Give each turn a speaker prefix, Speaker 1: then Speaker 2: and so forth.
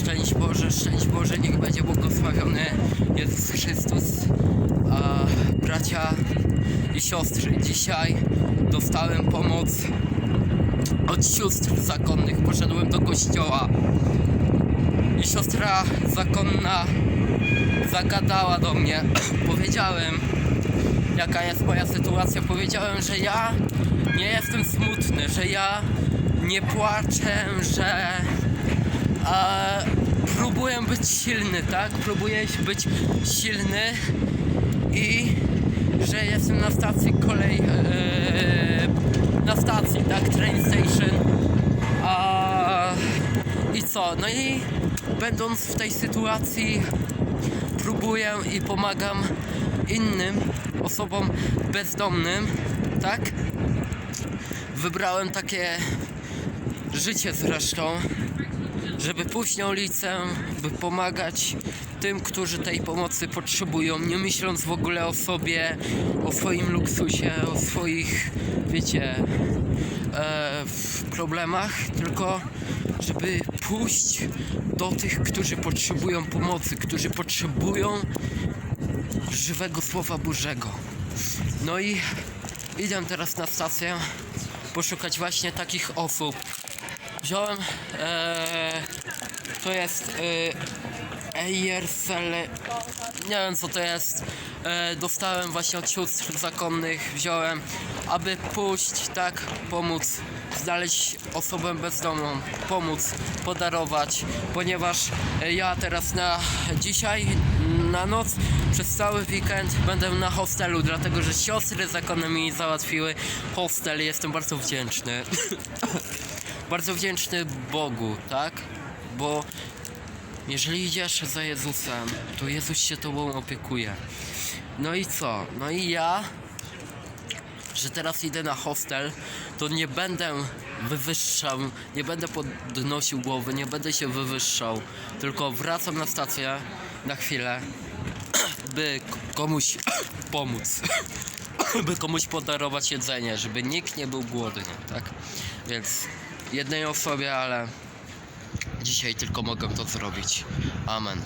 Speaker 1: Szczęść Boże, szczęść Boże, niech będzie błogosławiony Jezus Chrystus. A bracia i siostry, dzisiaj dostałem pomoc od sióstr zakonnych. Poszedłem do kościoła i siostra zakonna zagadała do mnie. Powiedziałem, jaka jest moja sytuacja. Powiedziałem, że ja nie jestem smutny, że ja nie płaczę, że a, próbuję być silny, tak? Próbuję być silny i że jestem na stacji kolej, e, na stacji, tak? Train station. A, I co? No i będąc w tej sytuacji próbuję i pomagam innym osobom bezdomnym, tak? Wybrałem takie życie zresztą, żeby pójść na ulicę, by pomagać tym, którzy tej pomocy potrzebują, nie myśląc w ogóle o sobie, o swoim luksusie, o swoich, wiecie, e, problemach, tylko żeby pójść do tych, którzy potrzebują pomocy, którzy potrzebują żywego Słowa Bożego. No i idę teraz na stację poszukać właśnie takich osób. Wziąłem, e, to jest e, nie wiem co to jest, e, dostałem właśnie od sióstr zakonnych, wziąłem, aby pójść, tak, pomóc, znaleźć osobę bezdomną, pomóc, podarować, ponieważ e, ja teraz na dzisiaj, na noc, przez cały weekend będę na hostelu, dlatego że siostry zakonne mi załatwiły hostel i jestem bardzo wdzięczny. bardzo wdzięczny Bogu, tak? Bo jeżeli idziesz za Jezusem, to Jezus się tobą opiekuje. No i co? No i ja, że teraz idę na hostel, to nie będę wywyższał, nie będę podnosił głowy, nie będę się wywyższał, tylko wracam na stację na chwilę, by komuś pomóc. by komuś podarować jedzenie, żeby nikt nie był głodny, tak? Więc jednej osobie, ale dzisiaj tylko mogę to zrobić. Amen.